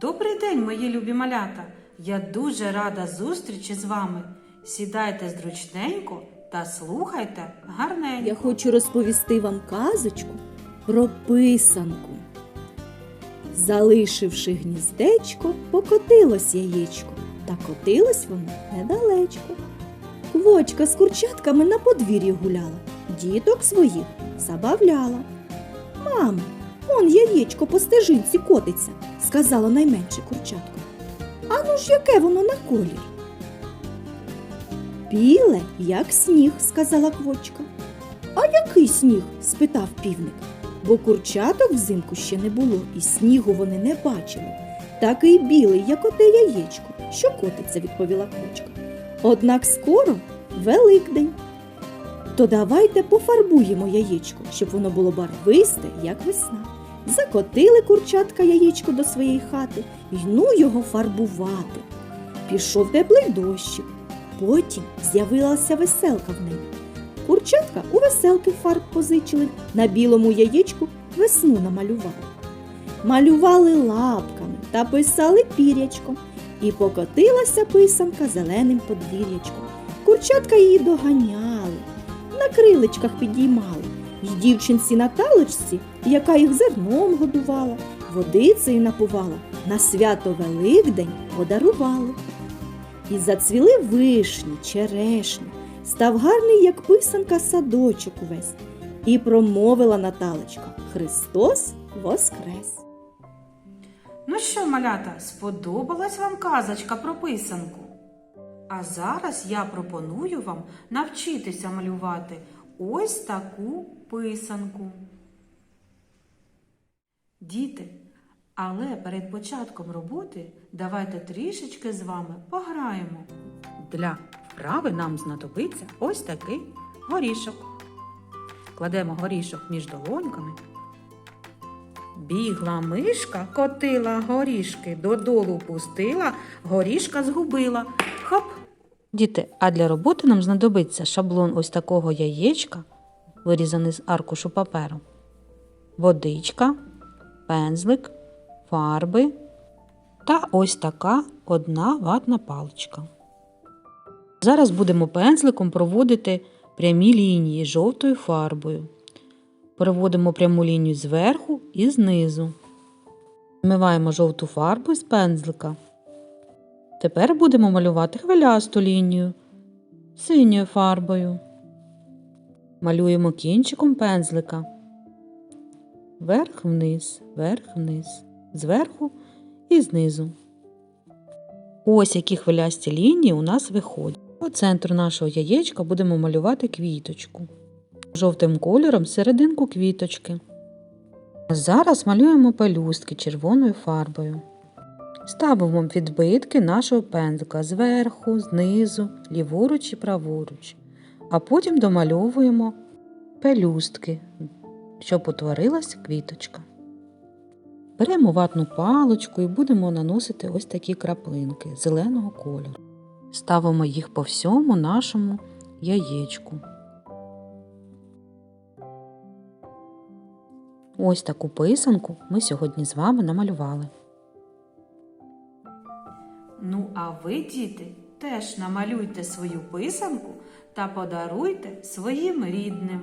Добрий день, мої любі малята! Я дуже рада зустрічі з вами. Сідайте зручненько та слухайте гарненько. Я хочу розповісти вам казочку про писанку. Залишивши гніздечко, покотилось яєчко, та котилось воно недалечко. Квочка з курчатками на подвір'ї гуляла, діток своїх забавляла. Мамо, он яєчко по стежинці котиться, сказала найменше курчатко. Ану ж яке воно на колір? Біле, як сніг, сказала квочка. А який сніг? спитав півник. Бо курчаток взимку ще не було, і снігу вони не бачили. Такий білий, як оте яєчко, що котиться, відповіла квочка. Однак скоро Великдень. То давайте пофарбуємо яєчко, щоб воно було барвисте, як весна. Закотили курчатка яєчко до своєї хати й ну його фарбувати. Пішов теплий дощик. Потім з'явилася веселка в неї. Курчатка у веселки фарб позичили, на білому яєчку весну намалювали. Малювали лапками та писали пірячком, і покотилася писанка зеленим подвір'ячком. Курчатка її доганяли, на крилечках підіймали, й дівчинці на талочці, яка їх зерном годувала, водицею напувала, на свято Великдень подарували. І зацвіли вишні, черешні, став гарний, як писанка, садочок увесь. І промовила Наталочка Христос Воскрес! Ну що, малята, сподобалась вам казочка про писанку? А зараз я пропоную вам навчитися малювати ось таку писанку. Діти, але перед початком роботи давайте трішечки з вами пограємо. Для вправи нам знадобиться ось такий горішок. Кладемо горішок між долоньками. Бігла мишка, котила горішки, додолу пустила, горішка згубила. Хоп! Діти, а для роботи нам знадобиться шаблон ось такого яєчка, вирізаний з аркушу паперу, водичка, пензлик, фарби та ось така одна ватна паличка. Зараз будемо пензликом проводити прямі лінії жовтою фарбою. Проводимо пряму лінію зверху і знизу. Змиваємо жовту фарбу з пензлика. Тепер будемо малювати хвилясту лінію синьою фарбою. Малюємо кінчиком пензлика. Вверх вниз, вверх вниз, зверху і знизу. Ось які хвилясті лінії у нас виходять. По центру нашого яєчка будемо малювати квіточку. Жовтим кольором серединку квіточки. А Зараз малюємо пелюстки червоною фарбою. Ставимо відбитки нашого пензлика зверху, знизу, ліворуч і праворуч. А потім домальовуємо пелюстки, щоб утворилась квіточка. Беремо ватну паличку і будемо наносити ось такі краплинки зеленого кольору. Ставимо їх по всьому нашому яєчку. Ось таку писанку ми сьогодні з вами намалювали. Ви, діти, теж намалюйте свою писанку та подаруйте своїм рідним.